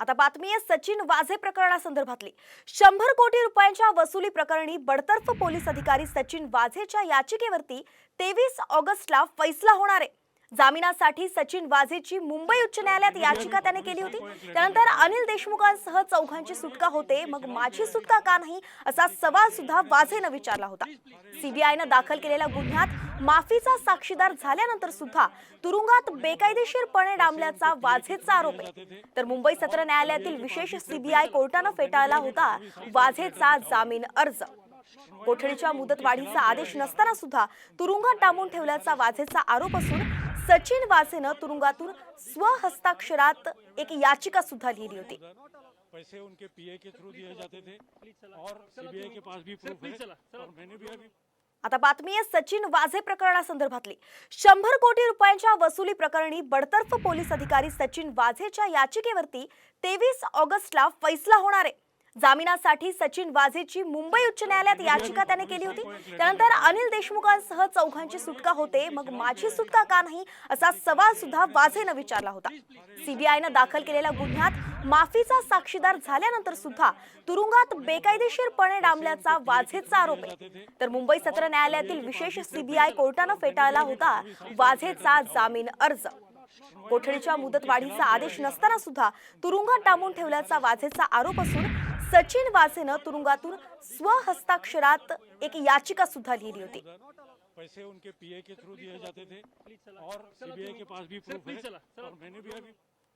आता बातमी आहे सचिन वाझे प्रकरणासंदर्भातली. शंभर कोटी रुपयांच्या वसुली प्रकरणी बडतर्फ पोलीस अधिकारी सचिन वाझेच्या याचिकेवरती तेवीस ऑगस्टला फैसला होणार आहे. जामिनासाठी सचिन वाझेची मुंबई उच्च न्यायालयात याचिका त्याने केली होती. त्यानंतर अनिल देशमुखांसह चौघांची सुटका होते मग माझी सुटका का नाही असा सवाल सुद्धा वाझेनं विचारला होता. सीबीआयनं दाखल केलेल्या गुन्ह्यात माफीचा साक्षीदार झाल्यानंतर सुद्धा तुरुंगात बेकायदेशीरपणे डांबल्याचा वाझेचा आरोप आहे. तर मुंबई सत्र न्यायालयातील विशेष सीबीआय कोर्टानं फेटाळला होता वाझेचा जामीन अर्ज. कोठडीच्या मुदतवाढीचा आदेश नसताना सुद्धा तुरुंगात डांबून ठेवल्याचा वाझेचा आरोप असून सचिन वाझेनं तुरुंगातून स्वहस्ताक्षरात एक याचिका सुद्धा लिहिली होती. पैसे उनके पीए के थ्रू दिए जाते थे और सीबीआई के पास भी प्रूफ है। और मैंने भी अभी आता बातमी आहे सचिन वाझे प्रकरणासंदर्भातली. शंभर कोटी रुपयांच्या वसुली प्रकरणी बडतर्फ पोलीस अधिकारी सचिन वाझेच्या याचिकेवरती तेवीस ऑगस्टला फैसला होणार आहे. जामिनासाठी सचिन वाझेची मुंबई उच्च न्यायालयात याचिका त्याने केली होती. त्यानंतर अनिल देशमुखांसह चौघांची सुटका होते. मग माझी सुटका का नाही असा सवाल सुद्धा वाझेनं विचारला होता. सीबीआयनं दाखल केलेल्या गुन्ह्यात माफीचा साक्षीदार झाल्यानंतर सुद्धा तुरुंगात बेकायदेशीरपणे डांबल्याचा वाझेचा आरोप आहे. तर मुंबई सत्र न्यायालयातील विशेष सीबीआय कोर्टानं फेटाळला होता वाझेचा जामीन अर्ज. कोठडीच्या मुदतवाढीचा आदेश नसताना सुद्धा तुरुंगात डांबून ठेवल्याचा वाझेचा आरोप असून सचिन वाझेनं तुरुंगातून स्वहस्ताक्षरात एक याचिका सुद्धा लिहिली होती. पैसे उनके पीए के थ्रू दिए जाते थे और सीबीआई के पास भी प्रूफ है। और मैंने भी अभी